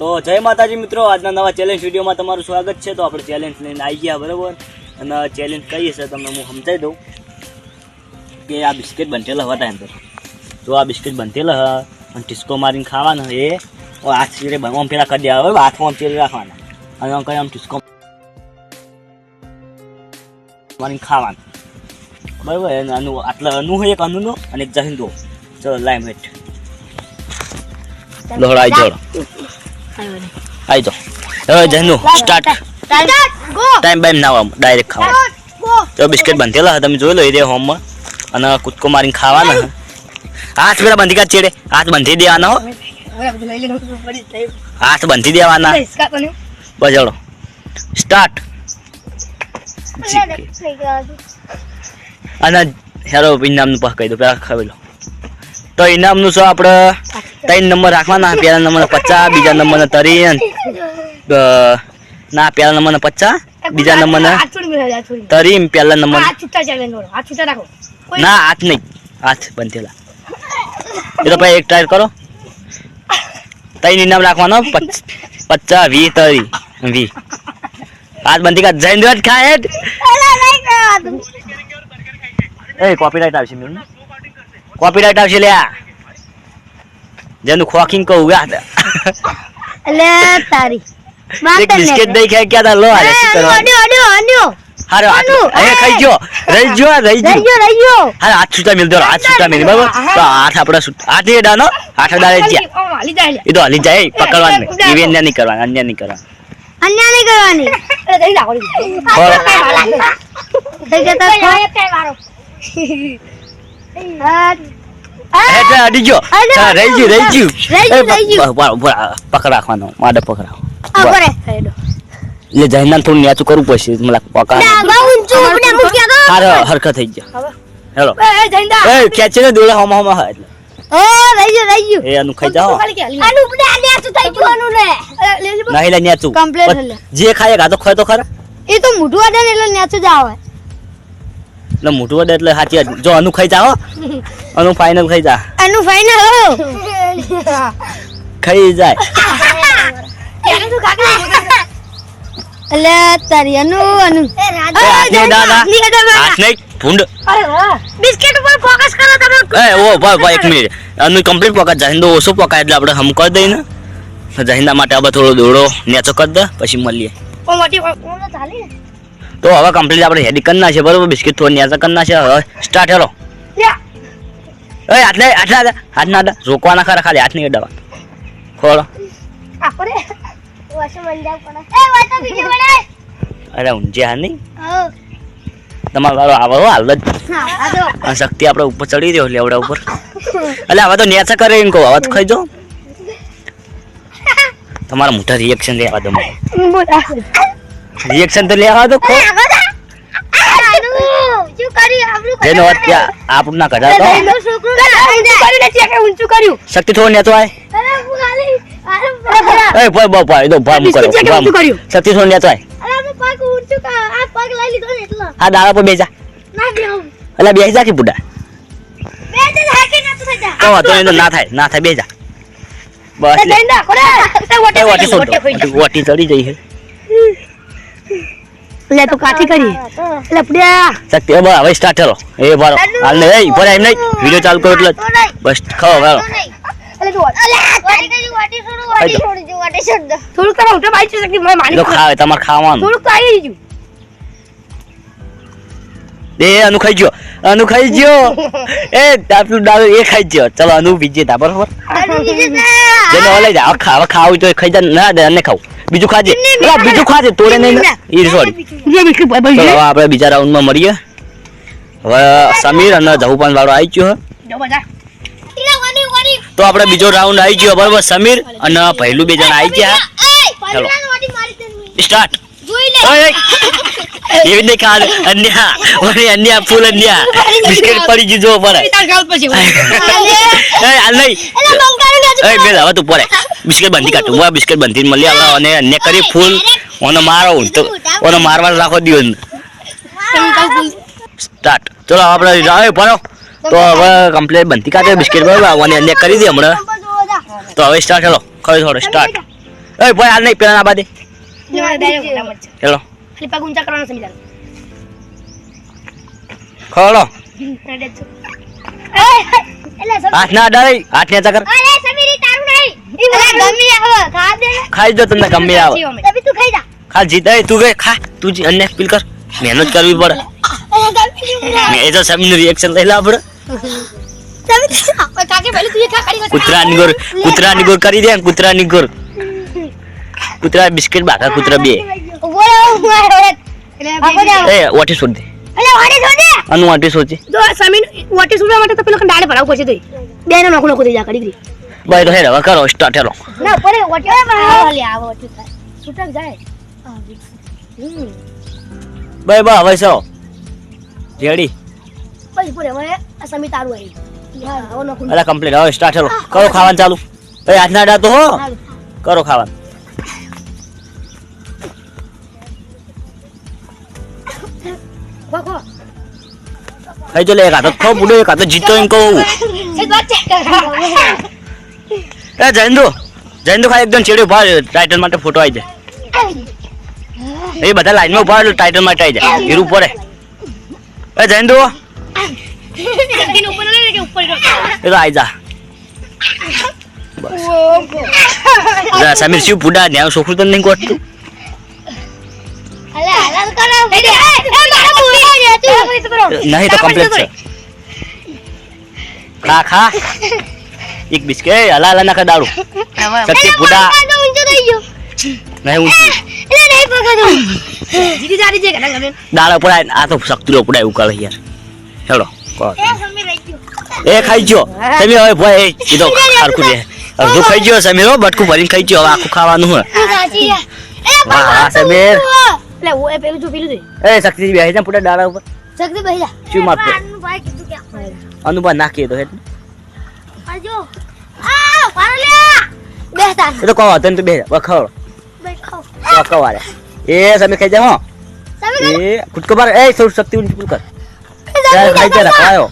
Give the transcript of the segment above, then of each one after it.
તો જય માતાજી મિત્રો આજના નવા ચેલેન્જ વિડીયોમાં તમારું સ્વાગત છે. તો આપણે ચેલેન્જ લઈને આવી ગયા બરાબર? અને ચેલેન્જ કઈ છે તમને હું સમજાવી દઉં. કે આ બિસ્કિટ બનતેલા હતા એમ તો. આ બિસ્કિટ બનતેલા હ અને ટીસ્કો મારીને ખાવાના એ હાથ ચીરે આમ પેલા કરી દેવા બરાબર? હાથમાં આમ ચીરે રાખવાના. અને આમ કઈ આમ ટીસ્કો મારીને ખાવાનું. બરાબર? અનુ આટલા અનુ હોય એક અનુનો અને એક જહિંદો. ચલો લાઈમ હેઠ. લોહડા આવી જોડો આવી તો હવે જનુ સ્ટાર્ટ ટાઈમ બાઈમ ના ડાયરેક્ટ ખાવા. તો બિસ્કિટ બાંધેલા હતા તમે જોઈ લો એ હોમ હોમમાં અને કૂદકો મારીને ખાવાના હાથ પેલા બાંધી કાઢ છેડે. હાથ બાંધી દેવાના હો. હાથ બાંધી દેવાના. બજાડો સ્ટાર્ટ અને હેરો ઇનામનું પાસ કહી દો પેલા ખાવી લો. તો ઇનામનું શું આપણે ત્રણ નંબર રાખવાના પહેલા નંબર પચાસ બીજા નંબર તરી ના પહેલા નંબર પચાસ બીજા નંબર તરી પહેલા નંબર ના હાથ નહીં હાથ બંધેલા. એ તો ભાઈ એક ટ્રાય કરો. ત્રણ ઇનામ રાખવાનો પચ- પચાસ વી તરી વી હાથ બંધી કા જૈન જ ખાય. એ કોપીરાઇટ આવશે મેરું કોપીરાઇટ આવશે લ્યા. જેનું ખોખીન કહું ગયા તારી. એક બિસ્કિટ દઈ ખાઈ ગયા તા? લો હારે શું કરવાનું? હારે હાથ હારો અહીંયા ખાઈ ગયો. રહી ગયો રહી ગયો. રહી ગયો હારો હાથ છૂટા મિલ દો હાથ છૂટા મિલ બરાબર? તો હાથ આપણે છૂટ- હાથ નહીં અડાડવાનો, હાથ જ. જ્યાં. એ તો હલી જાય એ પકડવાનું. એવી અન્ય નહીં કરવાનું અન્ય નહીં કરવાની. અન્ય નહીં કરવાની. થઈ. એ તો અડી ગયો. અરે, રહી ગયું રહી ગયું. રહી ગયું, એ, રહી ગયું. બ- બ- બ- પકડ રાખવાનો માડે પકડ. રાખો આ બસ. કરે એટલે જઈને થોડું નેચું કરવું પડશે મને પકડ હારો હરખત થઈ ગયા. હેલો એ જઈંદા એ દોડે હમા હમા હા એટલે. એ આનું ખાઈ જાઓ. આનું ઉપડે આ નેચું થઈ ગયું આનું લે. નહીં લે નેચું Complete જે ખાય ગાતો ખાય તો ખરા. એ તો મોઢું આડે એટલે નેચું જ આવે. એટલે મોટું વડે એટલે સાચી. જો અનુ ખાઈ જાઓ અનુ ફાઇનલ ખાઈ જા. અનુ ફાઈનલ હો. ખાઈ જાય. એટલે તારી અનુ અનુ. દાદા. હાથ નહીં ભૂંડ. બિસ્કિટ ઉપર ફોકસ કરો તમે. એ ઓ ભાઈ ભાઈ એક મિનિટ. અનુ કમ્પ્લીટ પકા જહિંદો ઓછો પકાય એટલે આપણે હમ કરી દઈને જહિંદા માટે આપણે થોડો દોડો નેચો કરી દે પછી મળીએ. ઓ મોટી ચાલે. ને તો હવે કમ્પ્લીટ આપણે હેડી કરી નાખીએ બરોબર? બિસ્કિટ થોડી નેચો કરી નાખીએ. હવે સ્ટાર્ટ હેલો એ આટલે આટલા હાથ ના હાથ ના રોકવાના ખરા ખાલી હાથ નહીં ખોલો. બીજો પડે અરે ઊંઝે હા નહીં. તમારો વારો આવો હો, હાલ જ. શક્તિ આપણે ઉપર ચડી રહ્યો લેવડા ઉપર. એટલે હવે તો નેચા કરે એમ કહું હવે તો ખાઈ જાઓ તમારા મોટા રિએક્શન લેવા દો રિએક્શન તો લેવા દો ખો. જેનો ત્યાં આપણું ના કઢા તો ઊંચું કર્યું શક્તિ થોડું નેતો આય. અરે હું ખાલી અરે એ ભાઈ ભાઈ ભાઈ તો ભામ કરો ભામ? શક્તિ થોડું નેતો આય. અરે પગ ઊંચું કર આ પગ લઈ લીધો ને એટલો. આ દાડા પર બેજા ના એટલે બેસી જા કે બુડા. બે તે તો વાંધો નહીં ના થાય ના થાય બેજા બસ તે વાટી દો ચડી જઈ છે. લે તો કાઠી કરી. એટલે પડ્યા. શક્તિ હવે હવે સ્ટાર્ટ કરો. એ બારો હાલ ને એ પર એમ નહીં. વિડિયો ચાલુ કરો એટલે બસ ખાઓ ભરો એટલે જો વાટી. કરી વાટી છોડું? વાટી છોડી જો વાટી છોડ દો થોડું કરો ઉઠો ભાઈ છે કે મને માની ખાવે તમારે ખાવાનું. થોડું આવી ગયું એ અનુ ખાઈ ગયો. અનુ ખાઈ ગયો. એ તાપલું ડાળો એ ખાઈ ગયો. ચલો અનુ બીજે તા બરોબર જેને ઓલે લઈ જા હવે ખા- ખાવું તો ખાઈ જા ના દે અને ખાવું. બીજું ખાજે. બીજું ખાજે તોડે નહીં. ઈ સોરી ચલો આપણે બીજા રાઉન્ડમાં મળીએ. હવે સમીર અને જહુપાન વાળો આવી ગયો તો આપણે બીજો રાઉન્ડ આવી ગયો. બરોબર સમીર અને પહેલું બે જણા આવી ગયા. ચલો. સ્ટાર્ટ. જોઈ લે. ઓય એવી નહીં ખાવા અન્ય. ઓય અન્ય ફૂલ અન્ય. બિસ્કિટ પડી ગયું જો હાલ નહીં. એ બે હવે તું પડે. બિસ્કિટ બંધી કાઢું હું આ બિસ્કિટ બંધી મળી આપણે અને અન્ય કરી ફૂલ ઓનો મારો હું તો ઓનો મારવા રાખો દિયો સ્ટાર્ટ. ચલો આપણે જાવે પરો તો હવે કમ્પ્લેટ બંધી કાઢે બિસ્કિટ બરાબર અને અન્ય કરી દે હમણાં. તો હવે સ્ટાર્ટ ચલો ખરી થોડો સ્ટાર્ટ એ ભાઈ હાલ નહીં પેલા ના બાદે. ચલો ખાલી હાથ ના અડાડે હાથ ને ચકર અરે સમીરી તારું નહીં અરે ગમી આવે ખા દે. ખાઈ જો તમને ગમી આવે. તબી તું ખાઈ જા ખા જીતા તું ગઈ ખા. તું જી અન્ય ફીલ કર. મહેનત કરવી પડે. એ તો સમીનું રિએક્શન લઈ લે આપણે. ઓય કાકે પહેલી તું એ ખા કાઢી કૂતરાની ગોર કૂતરાની ગોર કરી દે ને કૂતરાની ગોર. કૂતરા બિસ્કિટ બાકા કૂતરા બે. દે એ વાટી છોડ દે. એટલે વાડે છોડ દે. અનુ વાટી છોડ દે. જો સમીન વાટી સુડવા માટે તો પેલો દાડે ભરાવ પડશે તો બે ને નોખું નોખું જા કડી ભાઈ તો હે હવે કરો સ્ટાર્ટ હેલો ના પડે વાટી આવો આવો. છૂટક જાય. ભાઈ બા હવે છો. રેડી. ભાઈ પૂરે હવે આ સમી તારું આવી અલા કમ્પ્લીટ હવે સ્ટાર્ટ હેલો કરો ખાવાનું ચાલુ. ભાઈ આજના ના તો હો. કરો ખાવાનું. ખાઈ જો લે એક હાથો ખો બુડો એક હાથો જીતો એમ કહું. એ જૈનદુ જૈનદુ એ ખાઈ એકદમ ચેડ્યો ભાર ટાઇટલ માટે ફોટો આવી જાય. એ બધા લાઈનમાં ઊભા ટાઇટલ માટે આવી જાય. હીરું એ ઉપર એ. તો આવી જા. જા, સમીર શિવ પુડા ને છોકરું તને નહીં કોટતું એ નહીં તો કમ્પ્લીટ છે. ખા ખા. એક બિસ્કે હલા હલા નાખા દારૂ પુડા ઊંચો નહીં ઊંચું. એટલે દાડા ઉપર આ તો શક્તિ પડાય ઉકાળ યાર. ચલો એ ખાઈ ગયો. તમે હવે ભાઈ કીધો ખારકું દે અડધું ખાઈ. ગયો સમીર બટકું ભરીને ખાઈ ગયો. હવે આખું ખાવાનું હે સાચી વાહ, વાહ, સમીર. લે ઓ એ પેલું જો પેલું દે એ શક્તિ બેસી જા પૂરા દાડા ઉપર. શક્તિ ભાઈ જા. શું માપ ભાઈ કીધું કે અનુભવ નાખીએ તો હેઠ આજો આ પાર લે બે એ તો કહો તને તો બે વખાવડો બેઠો એ સમી ખાઈ જા હો. એ કુટકો બાર એ સૌર શક્તિ ઊંચી પુલ કર. ખાઈ જા રખાયો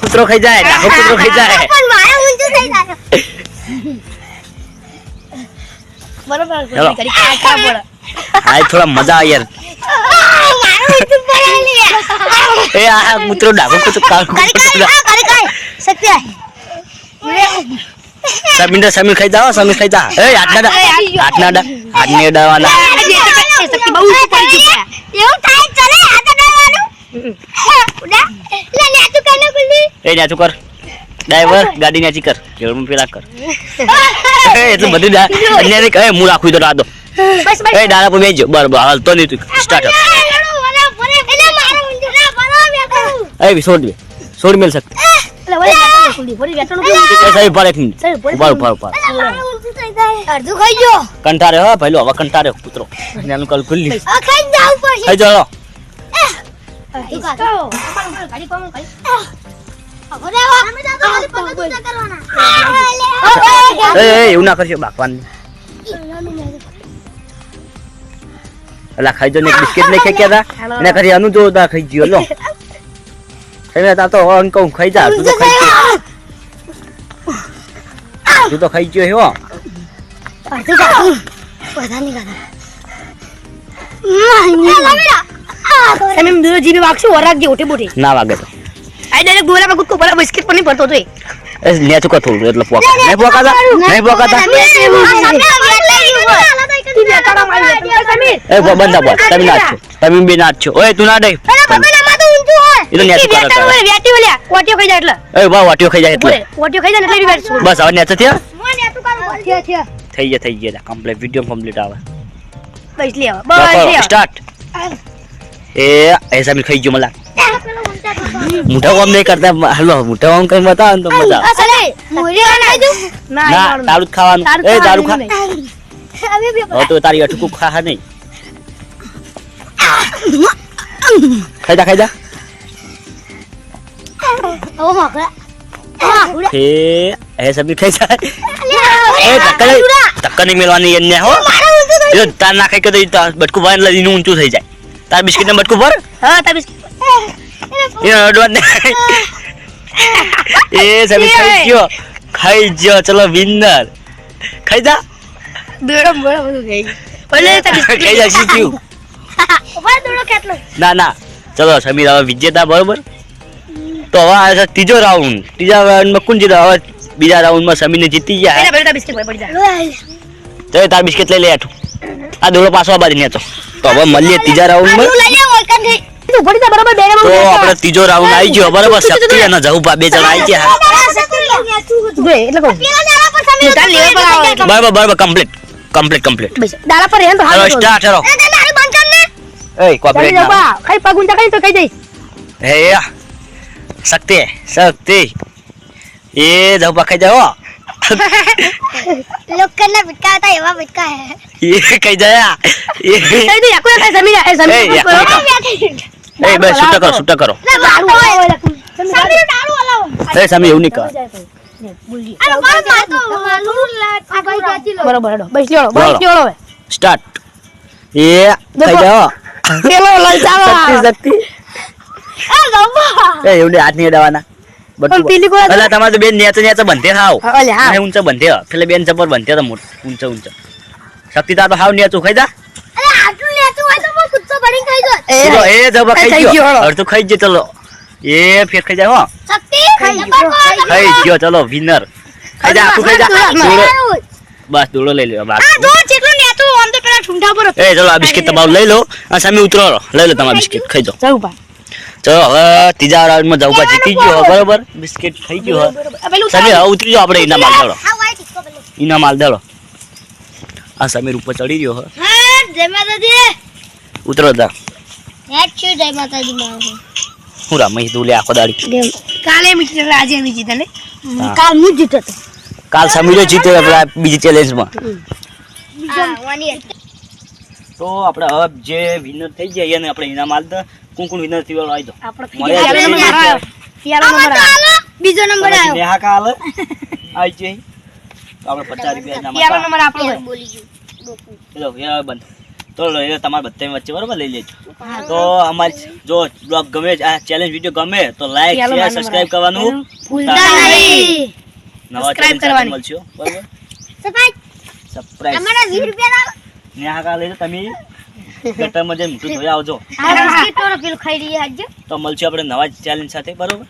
કૂતરો ખાઈ જાય ડાકો કૂતરો ખાઈ જાય. પણ મારા ઊંચું થઈ જાય. બરોબર કરી ખા ખા પડે થોડા મજા આવે યાર. મારું ઊંચું પડે લે. એ આ કૂતરો ડાકો કૂતરો કાળો કૂતરો કરી કરી કરી શક્તિ સમીર સમીર ખાઈ જાઓ સમીર ખાઈ જા એ હાથ ના ડા હાથ ના હાથ ને અડાડવાના શક્તિ બહુ ઉપર ગયું એવું થાય ચલે આ તો ડરવાનું ઉડા લે લે તું કાને ખુલ્લી એ ન્યાચું કર ડ્રાઈવર ગાડી ન્યાચી કર કેવડું પેલા કર એ એટલું બધું અન્યાય કહે હું રાખું તો રાદો બસ બસ એ ડાળા પર બરાબર હાલ તો નહીં તું સ્ટાર્ટ એ છોડ દે છોડ મેલ સક એ સહી પર એક મિનિટ ઊભા ઊભા ઊભા અડધું ખાઈ ગયો. કંટારે હો ભાઈલો હવે કંટારે કૂતરો. એનું કલ ખુલ્લી. આ ખાઈ જાવ પડશે ખાઈ જાઓ. અડધું ખાઓ ગાડી કોમ ગાડી અરે વાહ અમે તો ખાલી પગ ઊંચા કરવાના. એ એ એવું ના કરશો બાકવાન. અલા ખાઈ જો ને બિસ્કિટ નહીં ખાઈ ગયા હતા? એને કરી અનુ જો દા ખાઈ ગયો લો. તમે તા તો અંક ખાઈ જા તું તો ખાઈ ગયો તું તો ખાઈ ગયો હો અડધું ખાઓ બધા નહીં ખાતા તમે દૂર જીબી વાગશું વરાગ જે ઓટી બોટી ના વાગે તો આ ડાયરેક્ટ પડે બિસ્કિટ પણ નહીં પડતો તો એ નેચું કા થોડું એટલે પોકા નહીં પોકાતા નહીં પોકાતા એ બંધા બોલ તમે નાચ છો તમે બે નાચ છો ઓય તું ના દે એ તો નેચું કરે એટલે. એ બા વાટીઓ ખાઈ જાય એટલે. બસ હવે નેચો થયા? થઈ ગયા થઈ ગયા કમ્પ્લીટ વિડિયો કમ્પ્લીટ આવે. સ્ટાર્ટ એ એસા સમીર ખાઈ ગયો મલા મોટા કામ નહીં કરતા હલો મોટા કામ કઈ બતાવો ને તો મજા. ના તારું જ ખાવાનું. એ દારૂ ખા હવે તો તારી અટકું ખા નહીં. ખાઈ જા ખાઈ જા. એ એ સમીર ખાઈ જાય એ ટક્કર નહીં મેળવાની હો તાર ના ખાઈ કે તો બટકું ભરે એટલે એનું ઊંચું થઈ જાય તાર બિસ્કિટ ને બટકું ભર એ અડવા નહીં એ સમીર ખાઈ ગયો ખાઈ ગયો ચલો વિનર ખાઈ જા દોડો બધું ગઈ ભલે તારી ના ના ચલો સમીર હવે વિજેતા બરોબર તો હવે આ છે ત્રીજો રાઉન્ડ ત્રીજા રાઉન્ડમાં કોણ જીતે હવે બીજા રાઉન્ડમાં સમીને જીતી ગયા તો તાર બિસ્કિટ લઈ લે આઠું આ દોડો પાછો આ બાજુ નેતો તો હવે મળીએ ત્રીજા રાઉન્ડમાં તું આપણે ત્રીજો રાઉન્ડ આવી ગયો બરાબર શક્તિ અને જહુભા બે જણા આવી ગયા આવે. બરાબર બરાબર કમ્પ્લીટ કમ્પ્લીટ કમ્પ્લીટ દાડા પર ચલો સ્ટાર્ટ કરો. એ કોપરેટ ચાલી ખાઈ પગ ઊંચા કરી તો કઈ જઈશ. હે શક્તિ શક્તિ. એ જહુભા ખાઈ જાઓ. લોખંડ ના ફિટકા હતા એવા ફિટકા હે. ખાઈ જાય. એ કઈ नहीं આખું ऐसा સમીર है છૂટા કરો છૂટા કરો. દારૂ આવો એટલે તું. સમીર દારૂ હલાવો. એ સમીર એવું નહીં કર. અરે માર તો લૂર આ ભાઈ જાતી લો. બરોબર હેડો. બસ લેવડો બસ. લેવડો હવે. સ્ટાર્ટ. એ ખાઈ જાઓ. પેલો લલચાવા શક્તિ શક્તિ. એ ગમ્બા એ એવું નહીં હાથ નહીં અડાવવાના પણ પેલી કોઈ અલા તમારે તો બેન નેચે નેચે બંધે થાવ. હા, ઓલે હા. ઊંચા બંધે પેલે બેન જબર બંધે તો ઊંચા ઊંચા. શક્તિ તો હાવ નેચું ખાઈ જા. અરે આટલું લેતું હોય તો હું કુત્તો ભરીને ખાઈ ગયો એ, જબર ખાઈ ગયો, ગયો અડધું ખાઈ જ ચલો. એ ફેર ખાઈ જાય હો. શક્તિ ખાઈ ગયો, કોણ? ખાઈ ગયો ચલો વિનર ખાઈ જા આખું ખાઈ જા. હાથમાં, દોડો. સારું. બસ દોડો લઈ લ્યો બસ. આ જો જેટલું લેતું આમ તો પેલા ઠુંઠા પર એ ચલો આ બિસ્કિટ તમારું લઈ લો. સામે ઉતરો લઈ લો તમારું બિસ્કિટ ખાઈ જાઓ. ચલો હવે ત્રીજા રાઉન્ડમાં જવું જીતી ગયો બરોબર? બિસ્કિટ થઈ ગયો સમીર હવે ઉતરી જાઓ આપણે ઇનામ માલ ઇનામ હા વાય ઠીકો માલ દળો આ સમીર ઉપર ચડી રહ્યો હે. જય માતાજી. ઉતરો તા જય માતાજી હું રામઈ તું લે આખો દાડી. કાલે મીટર આજે એમ જીતે ને? કાલ હું જીતો હતો કાલ સમીરે જીત્યો આપણા બીજી ચેલેન્જમાં તો આપણે હવે જે વિનર થઈ જાય એને આપણે ઇનામ આલ દે કોણ કોણ વિનર થયો આવી દો બીજો નંબર આવ્યો. નેહા કા આવી જઈ તો આપણે પચાસ રૂપિયા. નંબર આપણો બોલી ગયો. એ બંધ. તો એ તમારા બધા વચ્ચે બરોબર લઈ લેજો. તો અમારી જો બ્લોગ ગમે આ ચેલેન્જ વીડિયો ગમે તો લાઈક શેર સબસ્ક્રાઇબ કરવાનું. ભૂલતા નહીં. નવા ચેલેન્જ કરવાની. મળશું બરોબર? સફાઈ સરપ્રાઈઝ અમારા 20 રૂપિયા નેહા કા લઈ તમે? ગટરમાં જઈને મોટું ધોઈ આવજો. તો મળશું આપણે નવા ચેલેન્જ સાથે બરોબર?